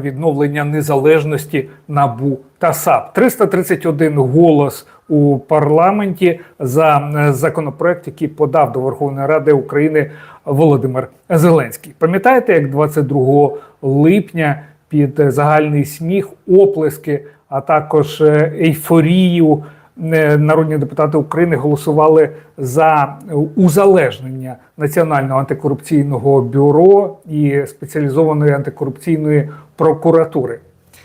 відновлення незалежності НАБУ та САП. 331 голос у парламенті за е, законопроект, який подав до Верховної Ради України Володимир Зеленський. Пам'ятаєте, як 22 липня під е, загальний сміх, оплески, а також е, ейфорію народні депутати України голосували за узалежнення Національного антикорупційного бюро і спеціалізованої антикорупційної прокуратури.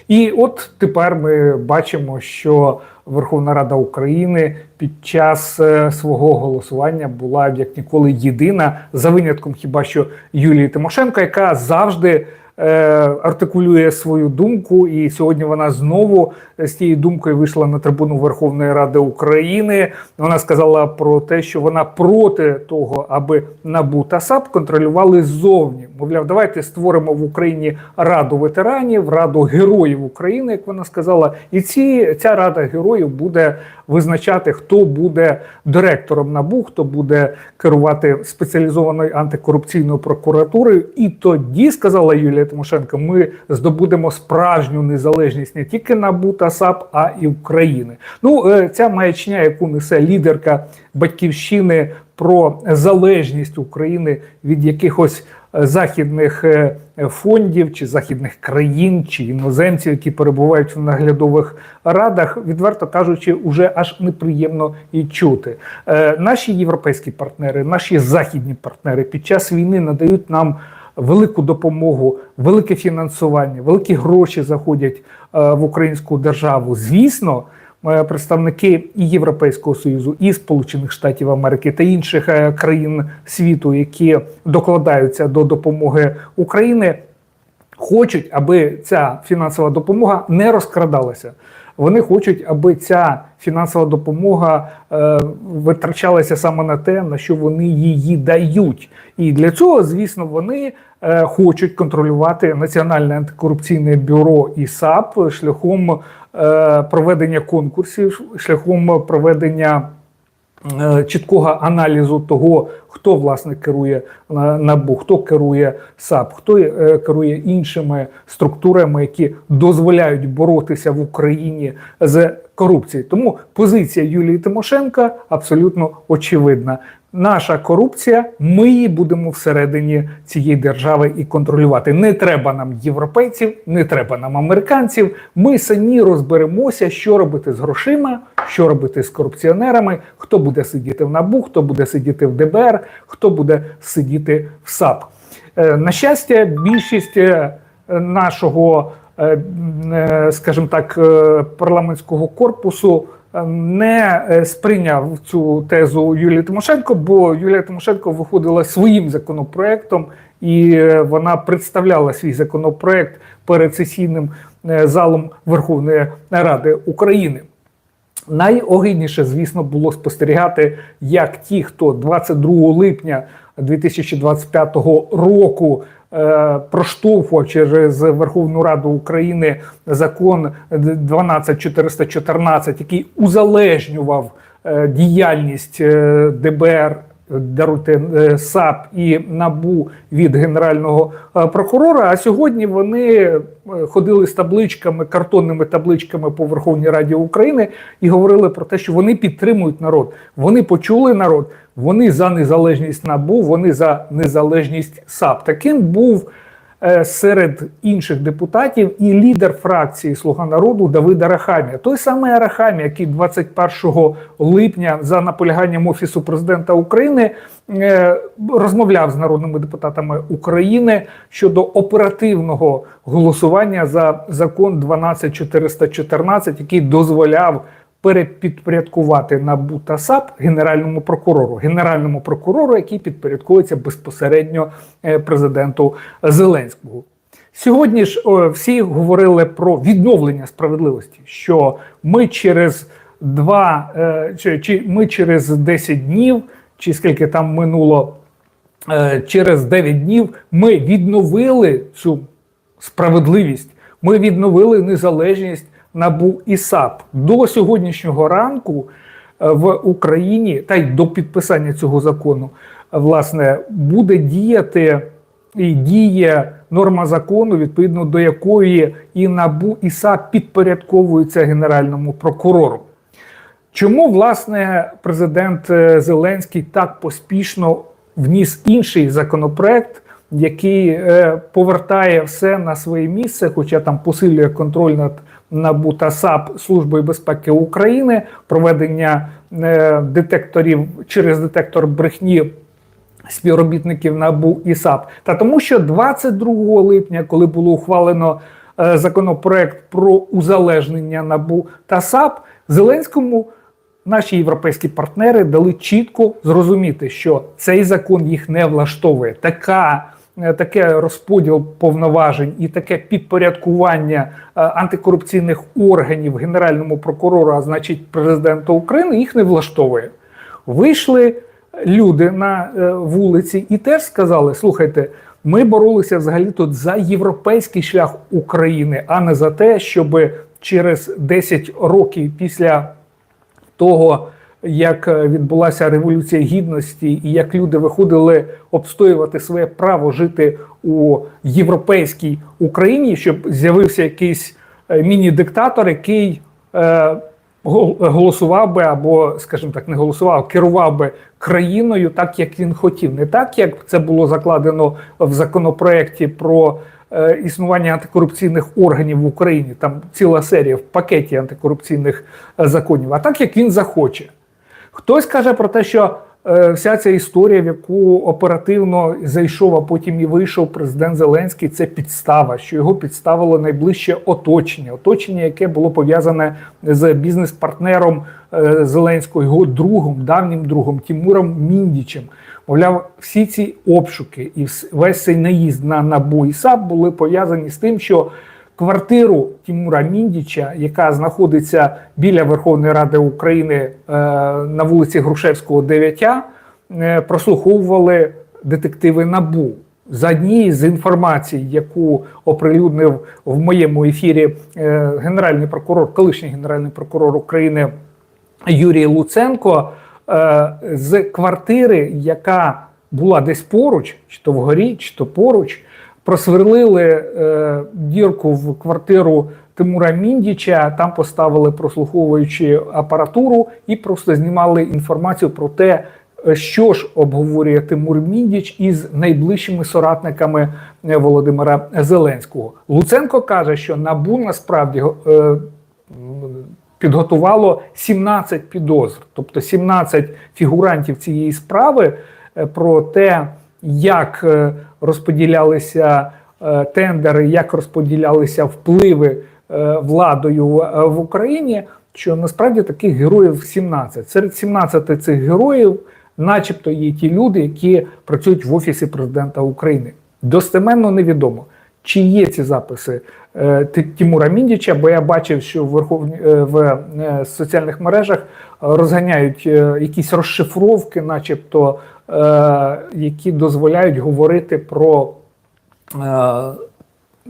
І от тепер ми бачимо, що Верховна Рада України під час е, свого голосування була як ніколи єдина за винятком хіба що Юлії Тимошенко, яка завжди артикулює свою думку, і сьогодні вона знову з тією думкою вийшла на трибуну Верховної Ради України. Вона сказала про те, що вона проти того, аби НАБУ та САП контролювали ззовні. Мовляв, давайте створимо в Україні раду ветеранів, раду героїв України, як вона сказала, і ці ця рада героїв буде визначати, хто буде директором НАБУ, хто буде керувати спеціалізованою антикорупційною прокуратурою. І тоді сказала Юлія Тимошенко, ми здобудемо справжню незалежність не тільки НАБУ та САП, а і України. Ну е, ця маячня, яку несе лідерка батьківщини про залежність України від якихось е, західних е, фондів чи західних країн чи іноземців, які перебувають в наглядових радах, відверто кажучи, уже аж неприємно і чути. Наші європейські партнери, наші західні партнери під час війни надають нам. Велику допомогу, велике фінансування, великі гроші заходять е, в українську державу. Звісно, е, представники і Європейського союзу, і Сполучених Штатів Америки та інших е, країн світу, які докладаються до допомоги України, хочуть, аби ця фінансова допомога не розкрадалася. Вони хочуть, аби ця фінансова допомога е, витрачалася саме на те, на що вони її дають. І для цього, звісно, вони е, хочуть контролювати Національне антикорупційне бюро і САП шляхом е, проведення конкурсів, шляхом проведення. Е, чіткого аналізу того, хто власне керує е, НАБУ, хто керує САП, хто е, керує іншими структурами, які дозволяють боротися в Україні з корупцією. Тому позиція Юлії Тимошенка абсолютно очевидна. Наша корупція, ми її будемо всередині цієї держави і контролювати. Не треба нам європейців, не треба нам американців. Ми самі розберемося, що робити з грошима, що робити з корупціонерами, хто буде сидіти в НАБУ, хто буде сидіти в ДБР, хто буде сидіти в САП. Е, На щастя, більшість е, нашого, е, скажімо так, парламентського корпусу не е, сприйняв цю тезу Юлії Тимошенко, бо Юлія Тимошенко виходила своїм законопроектом, і е, вона представляла свій законопроект перед сесійним е, залом Верховної Ради України. Найогидніше, звісно, було спостерігати, як ті, хто 22 липня 2025 року проштовхував через Верховну Раду України закон 12414, який узалежнював е, діяльність е, ДБР. Даруйте е, САП і НАБУ від генерального е, прокурора. А сьогодні вони е, ходили з табличками, картонними табличками по Верховній Раді України і говорили про те, що вони підтримують народ. Вони почули народ, вони за незалежність НАБУ, вони за незалежність САП. Таким був серед інших депутатів і лідер фракції Слуга народу Давид Арахамія. Той самий Арахамія, який 21 липня за наполяганням Офісу президента України е, розмовляв з народними депутатами України щодо оперативного голосування за закон 12414, який дозволяв перепідпорядкувати НАБУ та САП генеральному прокурору, генеральному прокурору, який підпорядковується безпосередньо е, президенту Зеленському. Сьогодні ж всі говорили про відновлення справедливості, що ми через два е, чи, чи ми через 10 днів, чи скільки там минуло, е, через 9 днів ми відновили цю справедливість. Ми відновили незалежність НАБУ і САП до сьогоднішнього ранку е, в Україні, та й до підписання цього закону, власне, буде діяти і діє норма закону, відповідно до якої і НАБУ, і САП підпорядковуються генеральному прокурору. Чому власне президент е, Зеленський так поспішно вніс інший законопроект, який е, повертає все на своє місце, хоча там посилює контроль над НАБУ та САП Службою безпеки України, проведення е, детекторів через детектор брехні співробітників НАБУ і САП, та тому, що 22 липня, коли було ухвалено е, законопроект про узалежнення НАБУ та САП, Зеленському наші європейські партнери дали чітко зрозуміти, що цей закон їх не влаштовує. Така Таке розподіл повноважень і таке підпорядкування е, антикорупційних органів генеральному прокурору, а значить президента України, їх не влаштовує. Вийшли люди на е, вулиці і теж сказали: слухайте, ми боролися взагалі тут за європейський шлях України, а не за те, щоб через 10 років після того, як е, відбулася революція гідності, і як люди виходили обстоювати своє право жити у європейській Україні, щоб з'явився якийсь е, міні-диктатор, який е, голосував би або, скажімо так, не голосував, керував би країною так, як він хотів, не так, як це було закладено в законопроекті про е, існування антикорупційних органів в Україні. Там ціла серія в пакеті антикорупційних законів, а так як він захоче. Хтось каже про те, що е, вся ця історія, в яку оперативно зайшов, а потім і вийшов президент Зеленський, це підстава, що його підставило найближче оточення, оточення, яке було пов'язане з бізнес-партнером е, Зеленського, його другом, давнім другом Тімуром Міндічем. Мовляв, всі ці обшуки і весь цей наїзд на НАБУ і САП були пов'язані з тим, що квартиру Тімура Міндіча, яка знаходиться біля Верховної Ради України е, на вулиці Грушевського, 9, е, прослуховували детективи НАБУ. За однією з інформацій, яку оприлюднив в моєму ефірі е, генеральний прокурор, колишній генеральний прокурор України Юрій Луценко, з квартири, яка була десь поруч, чи то вгорі, чи то поруч, просверлили е, дірку в квартиру Тимура Міндіча, там поставили прослуховуючи апаратуру і просто знімали інформацію про те, що ж обговорює Тимур Міндіч із найближчими соратниками е, Володимира Зеленського. Луценко каже, що НАБУ насправді е, підготувало 17 підозр, тобто 17 фігурантів цієї справи е, про те, як е, розподілялися е, тендери, як розподілялися впливи е, владою е, в Україні. Що насправді таких героїв 17. Серед 17 цих героїв, начебто, є ті люди, які працюють в офісі президента України. Достеменно невідомо, чи є ці записи Тимура Міндіча, бо я бачив, що в верховні в соціальних мережах розганяють якісь розшифровки, начебто, які дозволяють говорити про е,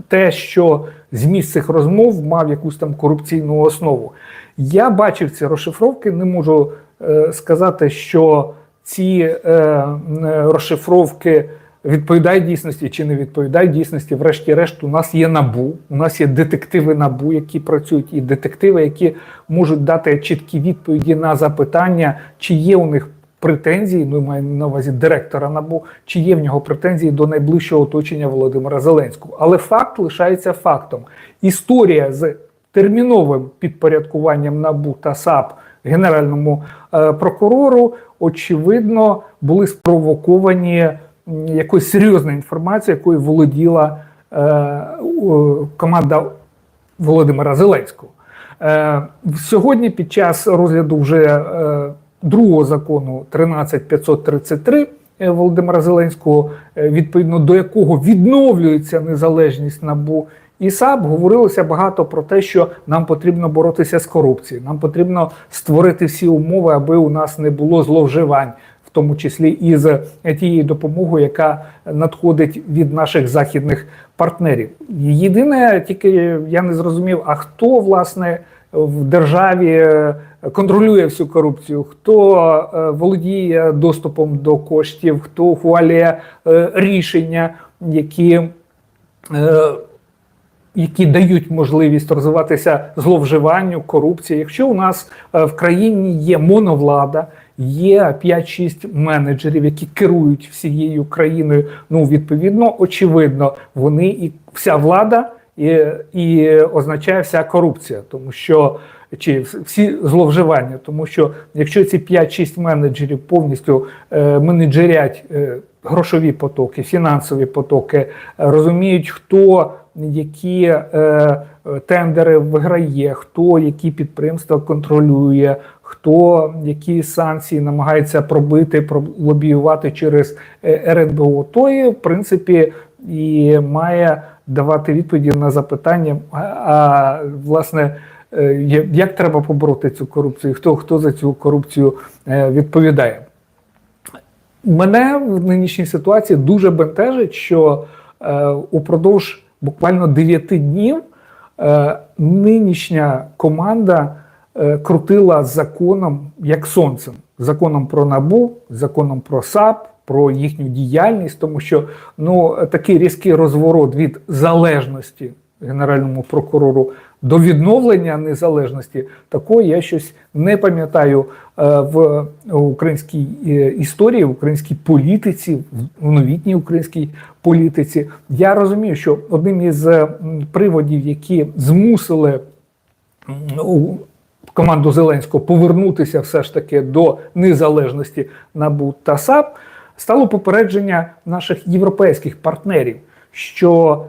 те, що зміст цих розмов мав якусь там корупційну основу. Я бачив ці розшифровки, не можу е, сказати, що ці е, розшифровки відповідають дійсності чи не відповідають дійсності. Врешті-решт, у нас є набу, у нас є детективи набу, які працюють, і детективи, які можуть дати чіткі відповіді на запитання, чи є у них претензії, ну маю на увазі директора НАБУ, чи є в нього претензії до найближчого оточення Володимира Зеленського. Але факт лишається фактом. Історія з терміновим підпорядкуванням НАБУ та САП генеральному е, прокурору, очевидно, були спровоковані якоюсь серйозною інформацією, якою володіла е, у- команда Володимира Зеленського. Е, Сьогодні, під час розгляду вже е, другого закону 13533 е, Володимира Зеленського, е, відповідно до якого відновлюється незалежність НАБУ і САП, говорилося багато про те, що нам потрібно боротися з корупцією, нам потрібно створити всі умови, аби у нас не було зловживань. В тому числі і з тією допомогою, яка надходить від наших західних партнерів. Єдине, тільки я не зрозумів, а хто власне в державі е, контролює всю корупцію, хто е, володіє доступом до коштів, хто ухвалює е, рішення які. Е, які дають можливість розвиватися зловживанню, корупції. Якщо у нас в країні є моновлада, є 5-6 менеджерів, які керують всією країною, ну відповідно, очевидно, вони і вся влада і, і означає вся корупція, тому що чи всі зловживання, тому що якщо ці 5-6 менеджерів повністю е, менеджерять е, грошові потоки, фінансові потоки, е, розуміють, хто які е, тендери виграє, хто які підприємства контролює, хто які санкції намагається пробити, пролобіювати через е, РНБО, то і в принципі і має давати відповіді на запитання. А власне. Е, Як треба побороти цю корупцію? Хто хто за цю корупцію е, відповідає? Мене в нинішній ситуації дуже бентежить, що е, упродовж буквально 9 днів нинішня команда крутила законом як сонцем, законом про набу, законом про САП, про їхню діяльність, тому що ну такий різкий розворот від залежності генеральному прокурору до відновлення незалежності, такої я щось не пам'ятаю е, в українській е, історії, в українській політиці, в новітній українській політиці. Я розумію, що одним із е, приводів, які змусили команду Зеленського повернутися все ж таки до незалежності НАБУ та САП, стало попередження наших європейських партнерів, що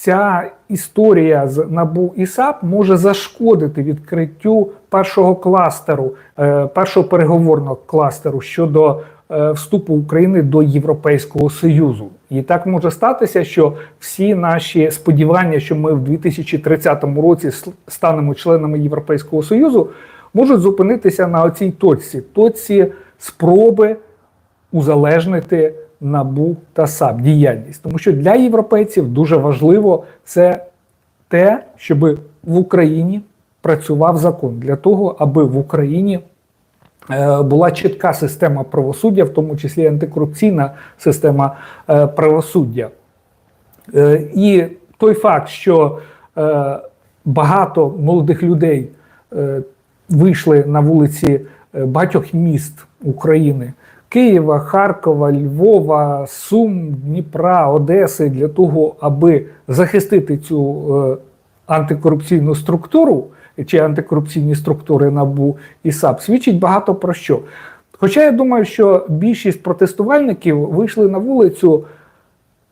ця історія з НАБУ і САП може зашкодити відкриттю першого кластеру, е, першого переговорного кластеру щодо е, вступу України до Європейського Союзу. І так може статися, що всі наші сподівання, що ми в 2030 році станемо членами Європейського Союзу, можуть зупинитися на оцій точці, точці спроби узалежнити НАБУ та САП діяльність. Тому що для європейців дуже важливо це те, щоб в Україні працював закон для того, аби в Україні е, була чітка система правосуддя, в тому числі антикорупційна система е, правосуддя. Е, І той факт, що багато молодих людей вийшли на вулиці багатьох міст України. Києва, Харкова, Львова, Сум, Дніпра, Одеси для того, аби захистити цю е, антикорупційну структуру чи антикорупційні структури НАБУ і САП, свідчить багато про що. Хоча я думаю, що більшість протестувальників вийшли на вулицю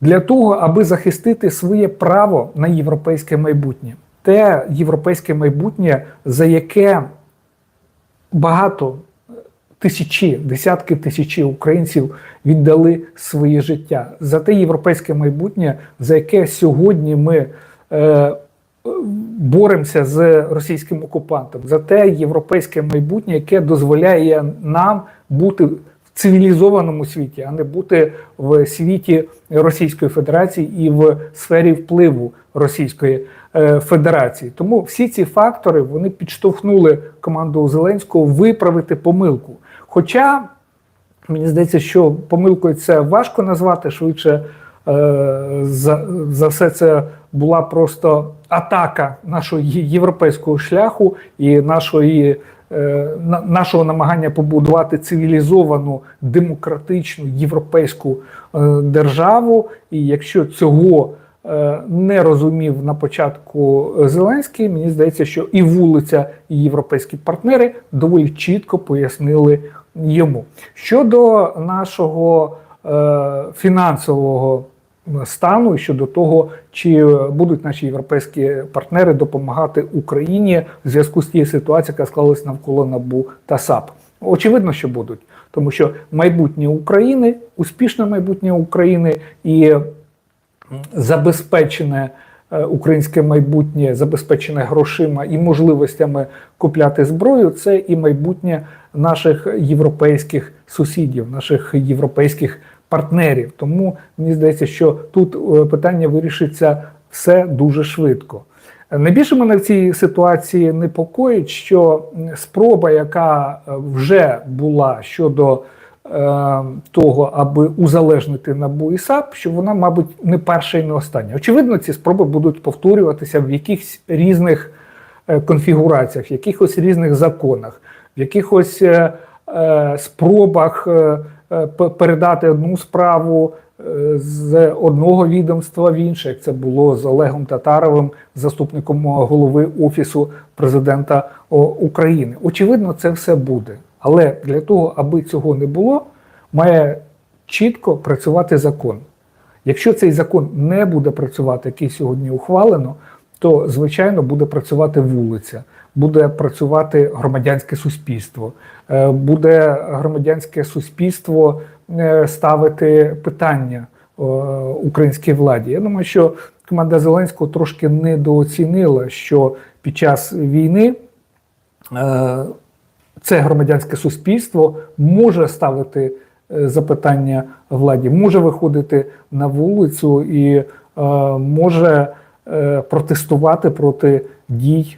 для того, аби захистити своє право на європейське майбутнє, те європейське майбутнє, за яке багато тисячі, десятки тисячі українців віддали своє життя за те європейське майбутнє, за яке сьогодні ми е, боремося з російським окупантом, за те європейське майбутнє, яке дозволяє нам бути в цивілізованому світі, а не бути в світі Російської Федерації і в сфері впливу Російської е, Федерації. Тому всі ці фактори вони підштовхнули команду Зеленського виправити помилку. Хоча Мені здається, що помилкою це важко назвати. Швидше е, за, за все це була просто атака нашого європейського шляху і нашої, е, на- нашого намагання побудувати цивілізовану, демократичну європейську е, державу. І якщо цього не розумів на початку Зеленський, мені здається, що і вулиця, і європейські партнери доволі чітко пояснили йому. Щодо нашого е, фінансового стану, і щодо того, чи будуть наші європейські партнери допомагати Україні в зв'язку з тією ситуацією, яка склалась навколо НАБУ та САП. Очевидно, що будуть, тому що майбутнє України, успішне майбутнє України і забезпечене е, українське майбутнє, забезпечене грошима і можливостями купляти зброю, це і майбутнє наших європейських сусідів, наших європейських партнерів. Тому мені здається, що тут е, питання вирішиться все дуже швидко. Найбільше мене в цій ситуації непокоїть, що спроба, яка е, вже була щодо того, аби узалежнити НАБУ і САП, що вона, мабуть, не перша і не остання. Очевидно, ці спроби будуть повторюватися в якихось різних е, конфігураціях, в якихось різних законах, в якихось е, е, спробах е, е, передати одну справу е, з одного відомства в інше, як це було з Олегом Татаровим, заступником голови Офісу президента України. Очевидно, це все буде. Але для того, аби цього не було, має чітко працювати закон. Якщо цей закон не буде працювати, який сьогодні ухвалено, то звичайно буде працювати вулиця, буде працювати громадянське суспільство, е, буде громадянське суспільство е, ставити питання е, українській владі. Я думаю, що команда Зеленського трошки недооцінила, що під час війни це громадянське суспільство може ставити е, запитання владі, може виходити на вулицю і е, може е, протестувати проти дій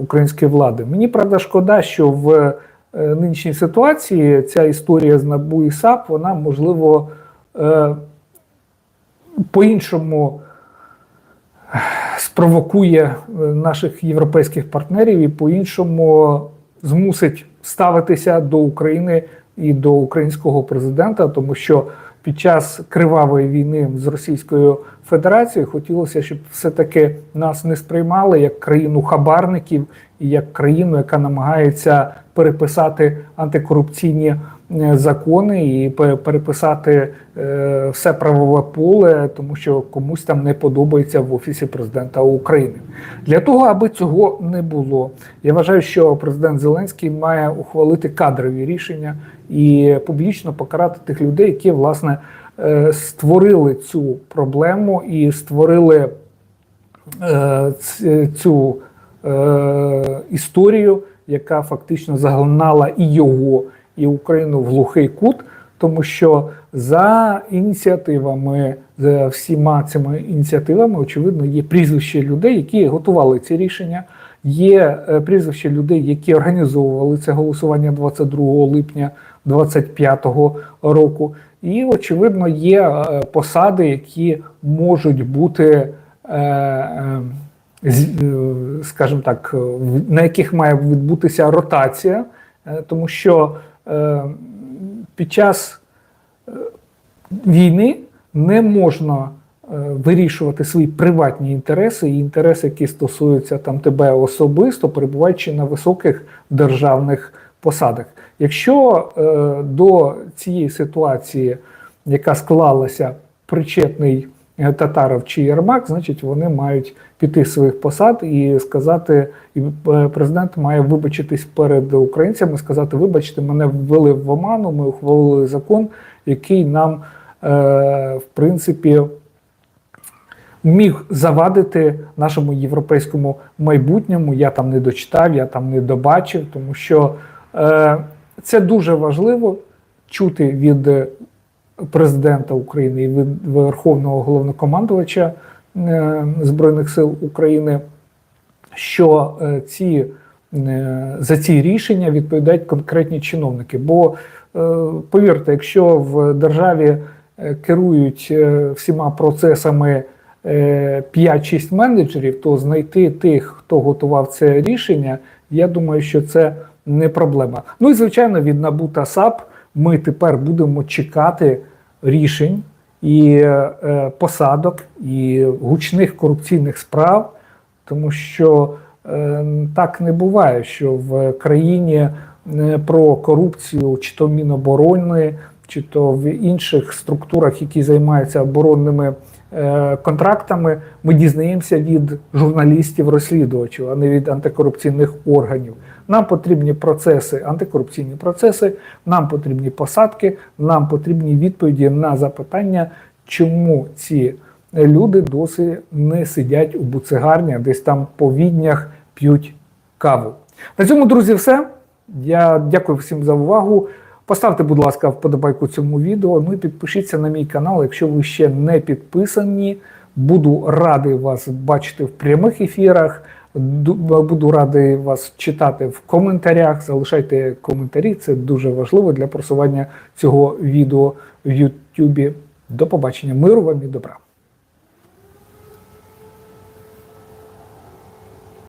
української влади. Мені правда шкода, що в нинішній ситуації ця історія з НАБУ і САП, вона можливо по-іншому спровокує наших європейських партнерів і по-іншому змусить ставитися до України і до українського президента, тому що під час кривавої війни з Російською Федерацією хотілося, щоб все-таки нас не сприймали як країну хабарників і як країну, яка намагається переписати антикорупційні закони і переписати е, все правове поле, тому що комусь там не подобається в офісі президента України. Для того, аби цього не було, я вважаю, що президент Зеленський має ухвалити кадрові рішення і публічно покарати тих людей, які власне е, створили цю проблему і створили е, цю е, історію, яка фактично загнала і його, і Україну в глухий кут, тому що за ініціативами, за всіма цими ініціативами, очевидно, є прізвища людей, які готували ці рішення. Є е, прізвища людей, які організовували це голосування 22 липня 2025 року. І, очевидно, є е, посади, які можуть бути, е, скажімо так, на яких має відбутися ротація, тому що під час е, війни не можна е, вирішувати свої приватні інтереси і інтереси, які стосуються там тебе особисто, перебуваючи на високих державних посадах. Якщо е, до цієї ситуації, яка склалася, причетний е, Татаров чи Єрмак, значить вони мають піти з своїх посад і сказати, і е, президент має вибачитись перед українцями, сказати: вибачте, мене ввели в оману, ми ухвалили закон, який нам, е, в принципі, міг завадити нашому європейському майбутньому. Я там не дочитав, я там не добачив, тому що е, це дуже важливо чути від президента України і від Верховного головнокомандувача Збройних сил України, що е, ці, е, за ці рішення відповідають конкретні чиновники. Бо е, повірте, якщо в державі е, керують е, всіма процесами е, 5-6 менеджерів, то знайти тих, хто готував це рішення, я думаю, що це не проблема. Ну і звичайно, від НАБУ та САП ми тепер будемо чекати рішень і е, посадок, і гучних корупційних справ, тому що е, так не буває, що в країні е, про корупцію, чи то Міноборони, чи то в інших структурах, які займаються оборонними контрактами, ми дізнаємося від журналістів-розслідувачів, а не від антикорупційних органів. Нам потрібні процеси, антикорупційні процеси, нам потрібні посадки, нам потрібні відповіді на запитання, чому ці люди досі не сидять у буцегарні, десь там по віднях п'ють каву. На цьому, друзі, все. Я дякую всім за увагу. Поставте, будь ласка, вподобайку цьому відео. Ну і підпишіться на мій канал, якщо ви ще не підписані. Буду радий вас бачити в прямих ефірах, Буду радий вас читати в коментарях. Залишайте коментарі, це дуже важливо для просування цього відео в Ютубі. До побачення, миру вам і добра.